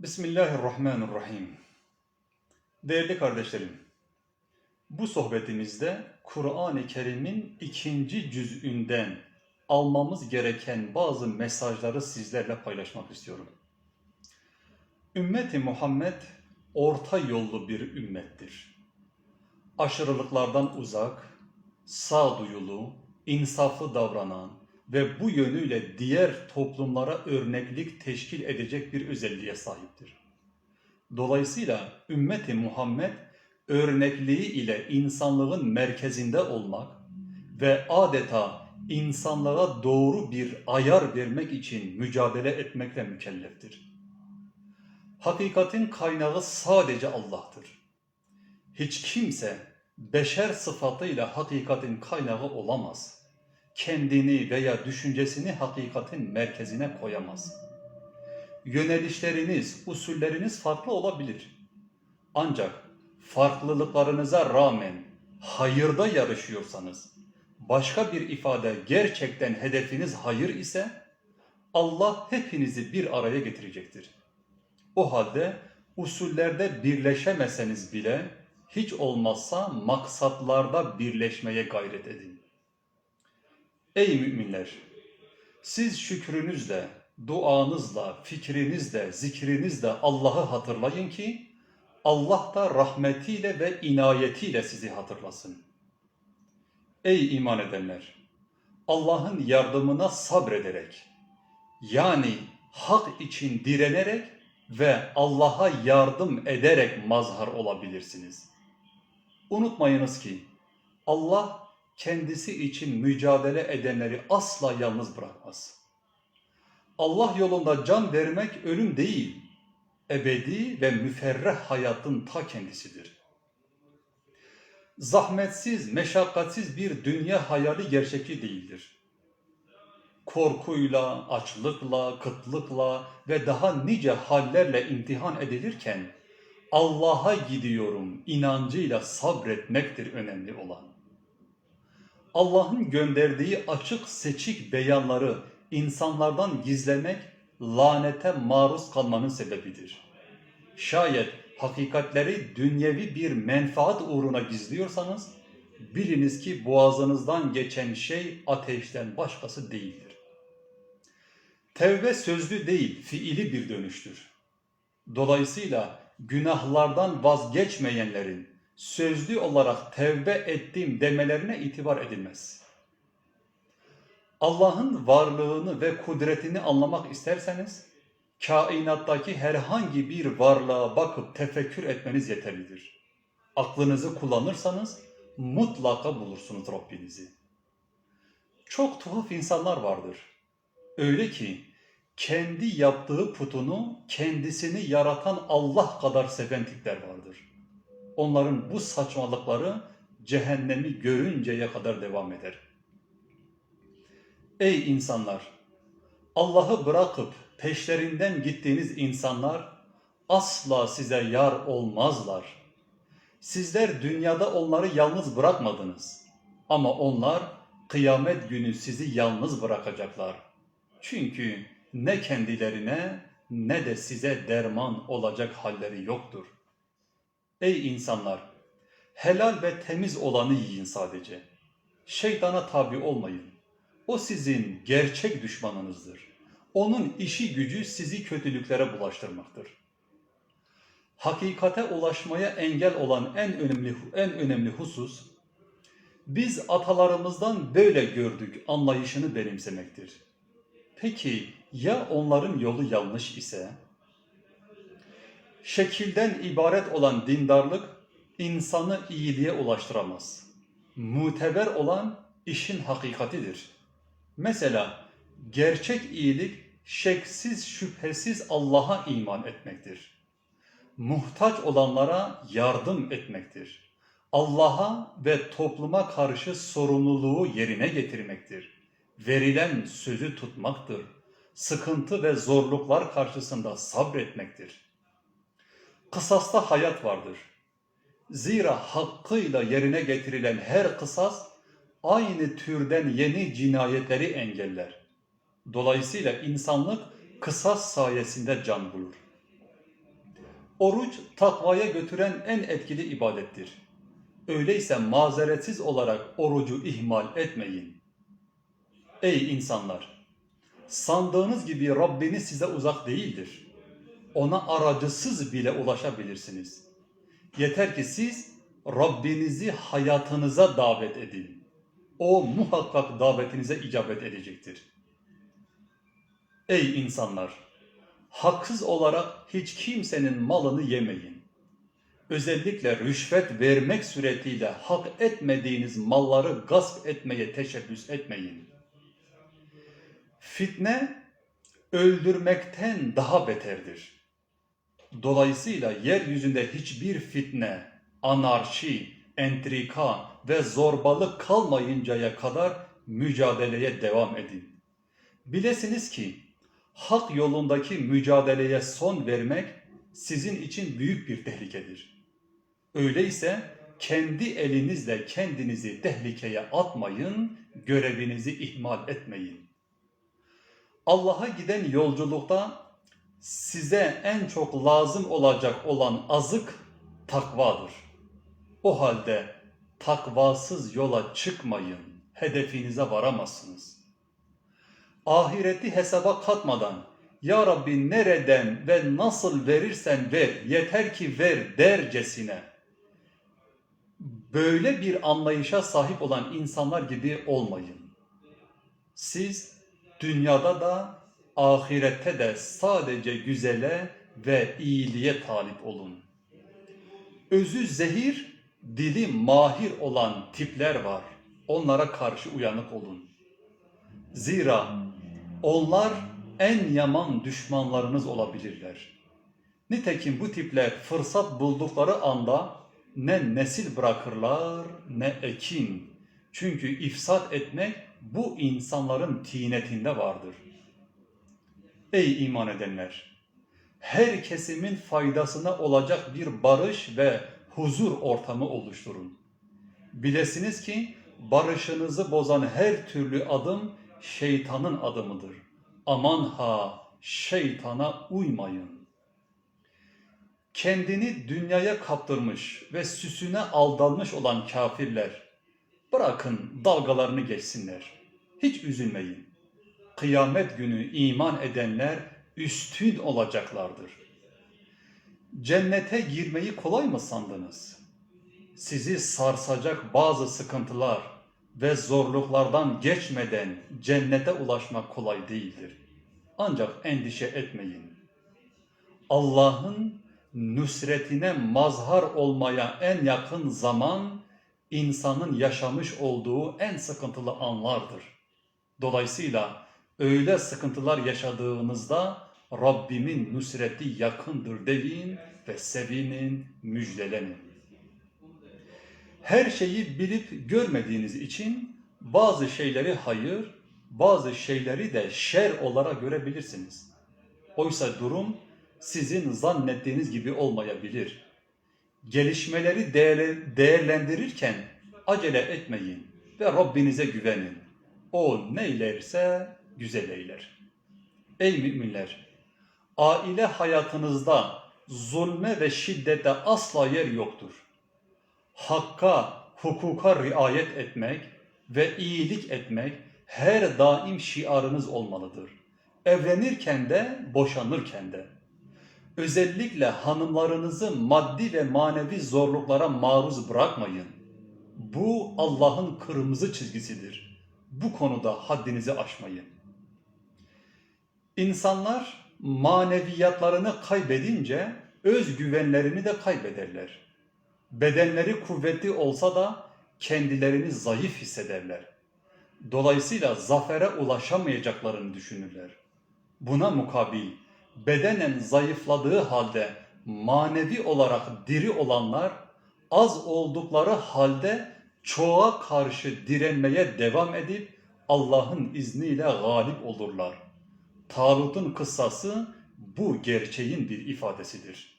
Bismillahirrahmanirrahim. Değerli kardeşlerim, bu sohbetimizde Kur'an-ı Kerim'in ikinci cüz'ünden almamız gereken bazı mesajları sizlerle paylaşmak istiyorum. Ümmeti Muhammed orta yollu bir ümmettir. Aşırılıklardan uzak, sağduyulu, insaflı davranan ve bu yönüyle diğer toplumlara örneklik teşkil edecek bir özelliğe sahiptir. Dolayısıyla ümmeti Muhammed örnekliği ile insanlığın merkezinde olmak ve adeta insanlığa doğru bir ayar vermek için mücadele etmekle mükelleftir. Hakikatin kaynağı sadece Allah'tır. Hiç kimse beşer sıfatıyla hakikatin kaynağı olamaz. Kendini veya düşüncesini hakikatin merkezine koyamaz. Yönelişleriniz, usulleriniz farklı olabilir. Ancak farklılıklarınıza rağmen hayırda yarışıyorsanız, başka bir ifade gerçekten hedefiniz hayır ise Allah hepinizi bir araya getirecektir. O halde usullerde birleşemeseniz bile hiç olmazsa maksatlarda birleşmeye gayret edin. Ey müminler! Siz şükrünüzle, duanızla, fikrinizle, zikrinizle Allah'ı hatırlayın ki Allah da rahmetiyle ve inayetiyle sizi hatırlasın. Ey iman edenler! Allah'ın yardımına sabrederek, yani hak için direnerek ve Allah'a yardım ederek mazhar olabilirsiniz. Unutmayınız ki Allah kendisi için mücadele edenleri asla yalnız bırakmaz. Allah yolunda can vermek ölüm değil, ebedi ve müferreh hayatın ta kendisidir. Zahmetsiz, meşakkatsiz bir dünya hayali gerçekçi değildir. Korkuyla, açlıkla, kıtlıkla ve daha nice hallerle imtihan edilirken Allah'a gidiyorum inancıyla sabretmektir önemli olan. Allah'ın gönderdiği açık seçik beyanları insanlardan gizlemek lanete maruz kalmanın sebebidir. Şayet hakikatleri dünyevi bir menfaat uğruna gizliyorsanız biliniz ki boğazınızdan geçen şey ateşten başkası değildir. Tevbe sözlü değil, fiili bir dönüştür. Dolayısıyla günahlardan vazgeçmeyenlerin sözlü olarak tevbe ettim demelerine itibar edilmez. Allah'ın varlığını ve kudretini anlamak isterseniz kainattaki herhangi bir varlığa bakıp tefekkür etmeniz yeterlidir. Aklınızı kullanırsanız mutlaka bulursunuz Rabbinizi. Çok tuhaf insanlar vardır. Öyle ki kendi yaptığı putunu kendisini yaratan Allah kadar seven tipler vardır. Onların bu saçmalıkları cehennemi görünceye kadar devam eder. Ey insanlar! Allah'ı bırakıp peşlerinden gittiğiniz insanlar asla size yar olmazlar. Sizler dünyada onları yalnız bırakmadınız. Ama onlar kıyamet günü sizi yalnız bırakacaklar. Çünkü ne kendilerine ne de size derman olacak halleri yoktur. Ey insanlar! Helal ve temiz olanı yiyin sadece. Şeytana tabi olmayın. O sizin gerçek düşmanınızdır. Onun işi gücü sizi kötülüklere bulaştırmaktır. Hakikate ulaşmaya engel olan en önemli en önemli husus biz atalarımızdan böyle gördük anlayışını benimsemektir. Peki ya onların yolu yanlış ise? Şekilden ibaret olan dindarlık insanı iyiliğe ulaştıramaz. Muteber olan işin hakikatidir. Mesela gerçek iyilik şeksiz şüphesiz Allah'a iman etmektir. Muhtaç olanlara yardım etmektir. Allah'a ve topluma karşı sorumluluğu yerine getirmektir. Verilen sözü tutmaktır. Sıkıntı ve zorluklar karşısında sabretmektir. Kısasta hayat vardır. Zira hakkıyla yerine getirilen her kısas aynı türden yeni cinayetleri engeller. Dolayısıyla insanlık kısas sayesinde can bulur. Oruç takvaya götüren en etkili ibadettir. Öyleyse mazeretsiz olarak orucu ihmal etmeyin. Ey insanlar! Sandığınız gibi Rabbiniz size uzak değildir. Ona aracısız bile ulaşabilirsiniz. Yeter ki siz Rabbinizi hayatınıza davet edin. O muhakkak davetinize icabet edecektir. Ey insanlar! Haksız olarak hiç kimsenin malını yemeyin. Özellikle rüşvet vermek suretiyle hak etmediğiniz malları gasp etmeye teşebbüs etmeyin. Fitne öldürmekten daha beterdir. Dolayısıyla yeryüzünde hiçbir fitne, anarşi, entrika ve zorbalık kalmayıncaya kadar mücadeleye devam edin. Bilesiniz ki hak yolundaki mücadeleye son vermek sizin için büyük bir tehlikedir. Öyleyse kendi elinizle kendinizi tehlikeye atmayın, görevinizi ihmal etmeyin. Allah'a giden yolculukta size en çok lazım olacak olan azık takvadır. O halde takvasız yola çıkmayın, hedefinize varamazsınız. Ahireti hesaba katmadan Ya Rabbi nereden ve nasıl verirsen ver, yeter ki ver dercesine böyle bir anlayışa sahip olan insanlar gibi olmayın. Siz dünyada da ahirette de sadece güzele ve iyiliğe talip olun. Özü zehir, dili mahir olan tipler var. Onlara karşı uyanık olun. Zira onlar en yaman düşmanlarınız olabilirler. Nitekim bu tipler fırsat buldukları anda ne nesil bırakırlar ne ekin. Çünkü ifsat etmek bu insanların tinetinde vardır. Ey iman edenler! Her kesimin faydasına olacak bir barış ve huzur ortamı oluşturun. Bilesiniz ki barışınızı bozan her türlü adım şeytanın adımıdır. Aman ha şeytana uymayın. Kendini dünyaya kaptırmış ve süsüne aldanmış olan kafirler bırakın dalgalarını geçsinler. Hiç üzülmeyin. Kıyamet günü iman edenler üstün olacaklardır. Cennete girmeyi kolay mı sandınız? Sizi sarsacak bazı sıkıntılar ve zorluklardan geçmeden cennete ulaşmak kolay değildir. Ancak endişe etmeyin. Allah'ın nusretine mazhar olmaya en yakın zaman insanın yaşamış olduğu en sıkıntılı anlardır. Dolayısıyla öyle sıkıntılar yaşadığınızda Rabbimin nusreti yakındır deyin ve sevinin, müjdelenin. Her şeyi bilip görmediğiniz için bazı şeyleri hayır, bazı şeyleri de şer olarak görebilirsiniz. Oysa durum sizin zannettiğiniz gibi olmayabilir. Gelişmeleri değerlendirirken acele etmeyin ve Rabbinize güvenin. O ne eylerse güzel eyler. Ey müminler! Aile hayatınızda zulme ve şiddete asla yer yoktur. Hakka, hukuka riayet etmek ve iyilik etmek her daim şiarınız olmalıdır. Evlenirken de, boşanırken de. Özellikle hanımlarınızı maddi ve manevi zorluklara maruz bırakmayın. Bu Allah'ın kırmızı çizgisidir. Bu konuda haddinizi aşmayın. İnsanlar maneviyatlarını kaybedince özgüvenlerini de kaybederler. Bedenleri kuvvetli olsa da kendilerini zayıf hissederler. Dolayısıyla zafere ulaşamayacaklarını düşünürler. Buna mukabil bedenen zayıfladığı halde manevi olarak diri olanlar az oldukları halde çoğa karşı direnmeye devam edip Allah'ın izniyle galip olurlar. Talut'un kıssası bu gerçeğin bir ifadesidir.